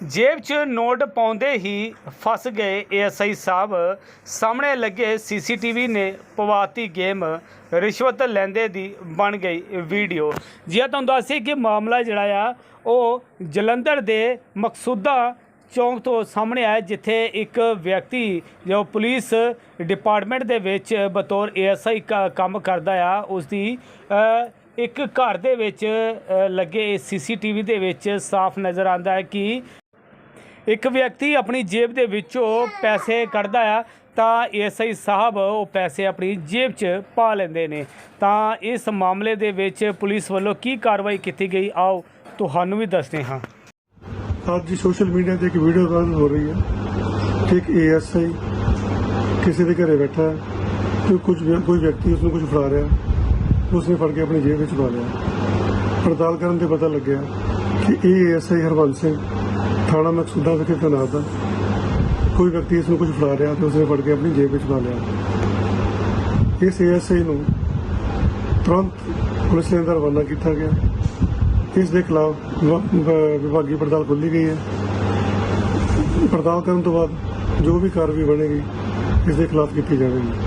ਜੇਬ 'ਚ ਨੋਟ ਪਾਉਂਦੇ ਹੀ ਫਸ ਗਏ ਏਐਸਆਈ ਸਾਹਿਬ। ਸਾਹਮਣੇ ਲੱਗੇ ਸੀਸੀਟੀਵੀ ਨੇ ਪਵਾਤੀ ਗੇਮ। ਰਿਸ਼ਵਤ ਲੈਂਦੇ ਦੀ ਬਣ ਗਈ ਵੀਡੀਓ। ਜੀ ਤੁਹਾਨੂੰ ਦੱਸੇ ਕਿ ਮਾਮਲਾ ਜਿਹੜਾ ਆ ਉਹ ਜਲੰਧਰ ਦੇ ਮਕਸੂਦਾ ਚੌਂਕ ਤੋਂ ਸਾਹਮਣੇ ਆਇਆ ਜਿੱਥੇ ਇੱਕ ਵਿਅਕਤੀ ਜੋ ਪੁਲਿਸ ਡਿਪਾਰਟਮੈਂਟ ਦੇ ਵਿੱਚ ਬਤੌਰ ਏਐਸਆਈ ਕੰਮ ਕਰਦਾ ਆ ਉਸ ਦੀ ਇੱਕ ਘਰ ਦੇ ਵਿੱਚ ਅ, ਲੱਗੇ ਸੀਸੀਟੀਵੀ ਦੇ ਵਿੱਚ ਸਾਫ਼ ਨਜ਼ਰ ਆਉਂਦਾ ਹੈ ਕਿ ਇੱਕ ਵਿਅਕਤੀ ਆਪਣੀ ਜੇਬ ਦੇ ਵਿੱਚੋਂ ਪੈਸੇ ਕੱਢਦਾ ਆ, ਤਾਂ ਐਸਆਈ ਸਾਹਿਬ ਉਹ ਪੈਸੇ ਆਪਣੀ ਜੇਬ 'ਚ ਪਾ ਲੈਂਦੇ ਨੇ। ਤਾਂ ਇਸ ਮਾਮਲੇ ਦੇ ਵਿੱਚ ਪੁਲਿਸ ਵੱਲੋਂ ਕੀ ਕਾਰਵਾਈ ਕੀਤੀ ਗਈ? ਆਓ, ਤੁਹਾਨੂੰ ਵੀ ਦੱਸਦੇ ਹਾਂ। ਅੱਜ ਜੀ ਸੋਸ਼ਲ ਮੀਡੀਆ ਤੇ ਇੱਕ ਵੀਡੀਓ ਵਾਇਰਲ ਹੋ ਰਹੀ ਹੈ ਕਿ ਇੱਕ ਏਐਸਆਈ ਕਿਸੇ ਦੇ ਘਰੇ ਬੈਠਾ ਤੇ ਕੁਝ ਕੋਈ ਵਿਅਕਤੀ ਉਸ ਨੂੰ ਕੁਝ ਫੜਾ ਰਿਹਾ ਉਸਨੇ ਫੜ ਕੇ ਆਪਣੀ ਜੇਬ ਵਿੱਚ ਪਾ ਲਿਆ। ਪੜਤਾਲ ਕਰਨ ਤੇ ਪਤਾ ਲੱਗਿਆ ਕਿ ਇਹ ਏਐਸਆਈ ਹਰਵੰਸ ਸਿੰਘ ਥਾਣਾ ਮਕਸੂਦਾ ਵਿਖੇ ਤੈਨਾਤ ਹੈ ਕੋਈ ਵਿਅਕਤੀ ਇਸ ਨੂੰ ਕੁਝ ਫੜਾ ਰਿਹਾ ਤੇ ਉਸਨੇ ਫੜ ਕੇ ਆਪਣੀ ਜੇਬ ਵਿੱਚ ਪਾ ਲਿਆ। ਇਸ ਏਐਸਆਈ ਨੂੰ ਤੁਰੰਤ ਪੁਲਿਸ ਦੇ ਅੰਦਰ ਰਵਾਨਾ ਕੀਤਾ ਗਿਆ। ਇਸ ਦੇ ਖਿਲਾਫ ਵਿਭਾਗੀ ਪੜਤਾਲ ਖੋਲ੍ਹੀ ਗਈ ਹੈ। ਪੜਤਾਲ ਕਰਨ ਤੋਂ ਬਾਅਦ ਜੋ ਵੀ ਕਾਰਵਾਈ ਬਣੇਗੀ, ਇਸ ਦੇ ਖਿਲਾਫ ਕੀਤੀ ਜਾਵੇਗੀ।